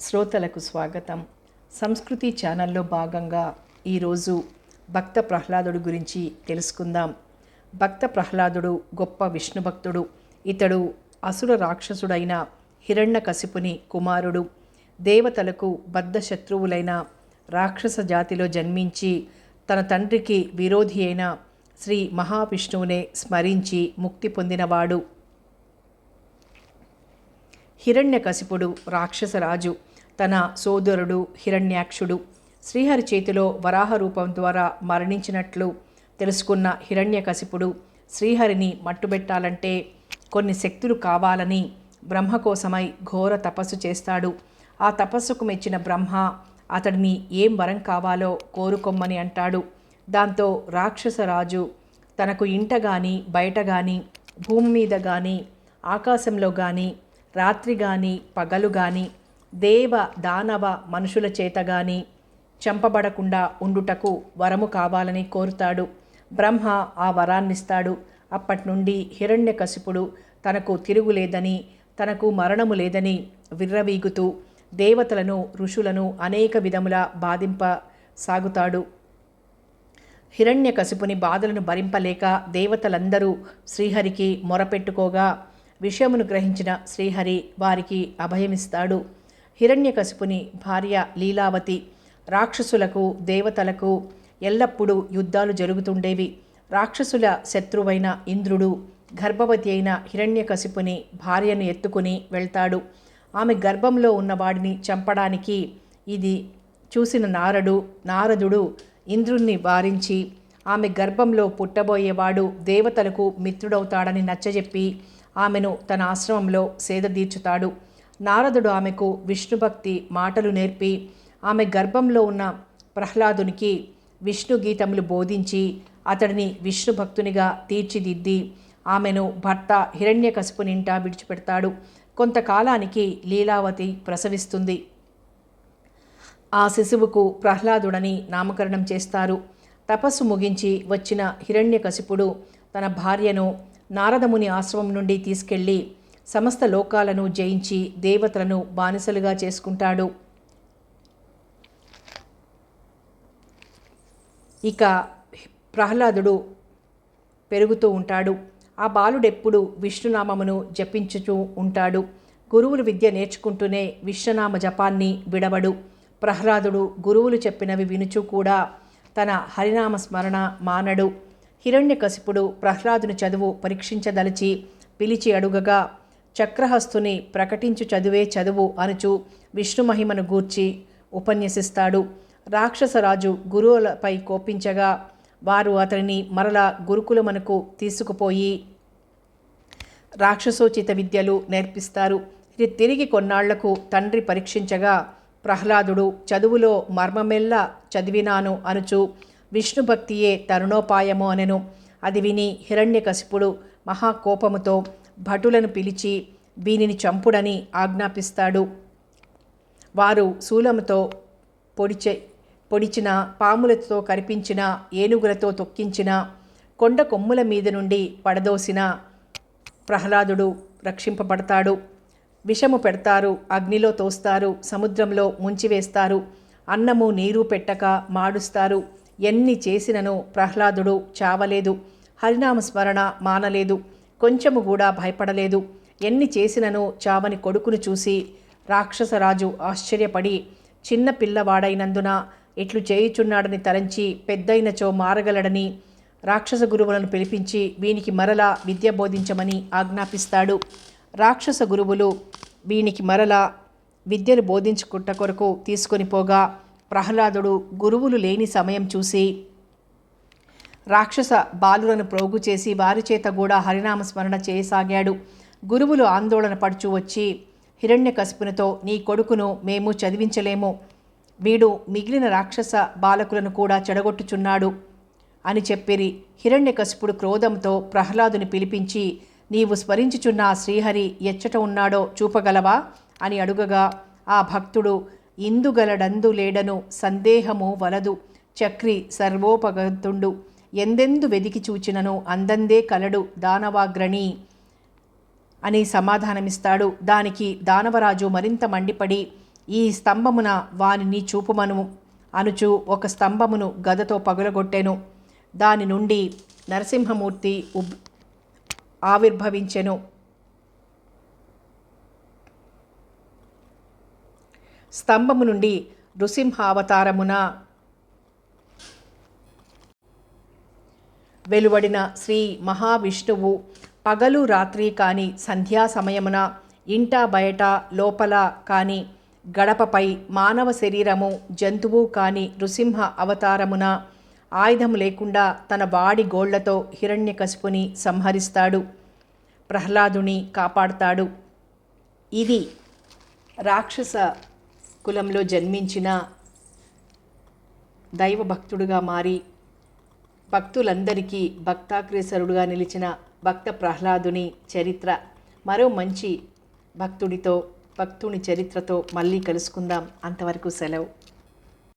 శ్రోతలకు స్వాగతం. సంస్కృతి ఛానల్లో భాగంగా ఈరోజు భక్త ప్రహ్లాదుడు గురించి తెలుసుకుందాం. భక్త ప్రహ్లాదుడు గొప్ప విష్ణు భక్తుడు ఇతడు అసుర రాక్షసుడైన హిరణ్యకశిపుని కుమారుడు. దేవతలకు బద్ధ శత్రువులైన రాక్షస జాతిలో జన్మించి తన తండ్రికి విరోధి అయిన శ్రీ మహావిష్ణువునే స్మరించి ముక్తి పొందినవాడు. హిరణ్యకశిపుడు రాక్షసరాజు తన సోదరుడు హిరణ్యాక్షుడు. శ్రీహరి చేతిలో వరాహ రూపం ద్వారా మరణించినట్లు తెలుసుకున్న హిరణ్యకశిపుడు శ్రీహరిని మట్టుబెట్టాలంటే కొన్ని శక్తులు కావాలని బ్రహ్మ కోసమై ఘోర తపస్సు చేస్తాడు. ఆ తపస్సుకు మెచ్చిన బ్రహ్మ అతడిని ఏం వరం కావాలో కోరుకొమ్మని అంటాడు. దాంతో రాక్షసరాజు తనకు ఇంట గాని బయట గాని భూమి మీద గాని ఆకాశంలో కానీ రాత్రి గాని పగలు గాని దేవ దానవ మనుషుల చేత గాని చంపబడకుండా ఉండుటకు వరము కావాలని కోరుతాడు. బ్రహ్మ ఆ వరాన్నిస్తాడు. అప్పటి నుండి హిరణ్యకశిపుడు తనకు తిరుగులేదని తనకు మరణము లేదని విర్రవీగుతూ దేవతలను ఋషులను అనేక విధముల బాధింప సాగుతాడు. హిరణ్యకశిపుని బాధలను భరింపలేక దేవతలందరూ శ్రీహరికి మొరపెట్టుకోగా విషయమును గ్రహించిన శ్రీహరి వారికి అభయమిస్తాడు. హిరణ్యకశిపుని భార్య లీలావతి రాక్షసులకు దేవతలకు ఎల్లప్పుడూ యుద్ధాలు జరుగుతుండేవి. రాక్షసుల శత్రువైన ఇంద్రుడు గర్భవతి అయిన హిరణ్యకశిపుని భార్యను ఎత్తుకుని వెళ్తాడు. ఆమె గర్భంలో ఉన్న వాడిని చంపడానికి ఇది చూసిన నారడు నారదుడు ఇంద్రుణ్ణి వారించి ఆమె గర్భంలో పుట్టబోయేవాడు దేవతలకు మిత్రుడవుతాడని నచ్చజెప్పి ఆమెను తన ఆశ్రమంలో సేదతీర్చుతాడు. నారదుడు ఆమెకు విష్ణుభక్తి మాటలు నేర్పి ఆమె గర్భంలో ఉన్న ప్రహ్లాదునికి విష్ణు గీతములు బోధించి అతడిని విష్ణు భక్తునిగా తీర్చిదిద్ది ఆమెను భర్త హిరణ్యకశిపునింట విడిచిపెడతాడు. కొంతకాలానికి లీలావతి ప్రసవిస్తుంది. ఆ శిశువుకు ప్రహ్లాదుడని నామకరణం చేస్తారు. తపస్సు ముగించి వచ్చిన హిరణ్యకశిపుడు తన భార్యను నారదముని ఆశ్రమం నుండి తీసుకెళ్ళి సమస్త లోకాలను జయించి దేవతలను బానిసలుగా చేసుకుంటాడు. ఇక ప్రహ్లాదుడు పెరుగుతూ ఉంటాడు. ఆ బాలుడెప్పుడు విష్ణునామమును జపించుతూ ఉంటాడు. గురువులు విద్య నేర్చుకుంటూనే విశ్వనామ జపాన్ని విడవడు. ప్రహ్లాదుడు గురువులు చెప్పినవి వినుచు కూడా తన హరినామ స్మరణ మానడు. హిరణ్యకశిపుడు ప్రహ్లాదుని చదువు పరీక్షించదలిచి పిలిచి అడుగగా చక్రహస్తుని ప్రకటించు చదువే చదువు అనుచు విష్ణు మహిమను గూర్చి ఉపన్యసిస్తాడు. రాక్షసరాజు గురువులపై కోపించగా వారు అతనిని మరలా గురుకులమునకు తీసుకుపోయి రాక్షసోచిత విద్యలు నేర్పిస్తారు. ఇది తిరిగి కొన్నాళ్ళకు తండ్రి పరీక్షించగా ప్రహ్లాదుడు చదువులో మర్మమెల్ల చదివినాను అనుచు విష్ణుభక్తియే తరుణోపాయము అనెను. అది విని హిరణ్యకశిపుడు మహాకోపముతో భటులను పిలిచి వీనిని చంపుడని ఆజ్ఞాపిస్తాడు. వారు శూలముతో పొడిచే పొడిచిన పాములతో కరిపించిన ఏనుగులతో తొక్కించిన కొండ కొమ్ముల మీద నుండి పడదోసిన ప్రహ్లాదుడు రక్షింపబడతాడు. విషము పెడతారు అగ్నిలో తోస్తారు సముద్రంలో ముంచివేస్తారు అన్నము నీరు పెట్టక మాడుస్తారు. ఎన్ని చేసినను ప్రహ్లాదుడు చావలేదు. హరినామ స్మరణ మానలేదు. కొంచెము కూడా భయపడలేదు. ఎన్ని చేసినను చావని కొడుకును చూసి రాక్షసరాజు ఆశ్చర్యపడి చిన్న పిల్లవాడైనందున ఇట్లు చేయుచున్నాడని తలంచి పెద్దయినచో మారగలడని రాక్షస గురువులను పిలిపించి వీనికి మరలా విద్య బోధించమని ఆజ్ఞాపిస్తాడు. రాక్షస గురువులు వీనికి మరలా విద్యను బోధించుకుంట కొరకు తీసుకొని పోగా ప్రహ్లాదుడు గురువులు లేని సమయం చూసి రాక్షస బాలులను ప్రోగు చేసి వారి చేత కూడా హరినామ స్మరణ చేయసాగాడు. గురువులు ఆందోళన పడుచు వచ్చి హిరణ్యకశిపునితో నీ కొడుకును మేము చదివించలేము. వీడు మిగిలిన రాక్షస బాలకులను కూడా చెడగొట్టుచున్నాడు అని చెప్పిరి. హిరణ్యకశిపుడు క్రోధంతో ప్రహ్లాదుని పిలిపించి నీవు స్మరించుచున్న శ్రీహరి ఎచ్చట ఉన్నాడో చూపగలవా? అని అడుగగా ఆ భక్తుడు ఇందుగలడందు లేడను సందేహము వలదు. చక్రి సర్వోపగతుండు. ఎందెందు వెదికి చూచినను అందందే కలడు దానవాగ్రణి అని సమాధానమిస్తాడు. దానికి దానవరాజు మరింత మండిపడి ఈ స్తంభమున వానిని చూపుమను అనుచు ఒక స్తంభమును గదతో పగులగొట్టెను. దాని నుండి నరసింహమూర్తి ఉబ్ ఆవిర్భవించెను. స్తంభము నుండి నృసింహావతారమున. వెలువడిన శ్రీ మహావిష్ణువు పగలు రాత్రి కాని సంధ్యా సమయమున ఇంట బయట లోపల కాని గడపపై మానవ శరీరము జంతువు కాని నృసింహ అవతారమున ఆయుధం లేకుండా తన వాడి గోళ్ళతో హిరణ్యకశిపుని సంహరిస్తాడు. ప్రహ్లాదుని కాపాడుతాడు. ఇది రాక్షస కులంలో జన్మించిన దైవభక్తుడుగా మారి భక్తులందరికీ భక్తాగ్రేసరుడుగా నిలిచిన భక్త ప్రహ్లాదుని చరిత్ర మరో మంచి భక్తుడితో భక్తుని చరిత్రతో మళ్ళీ కలుసుకుందాం. అంతవరకు సెలవు.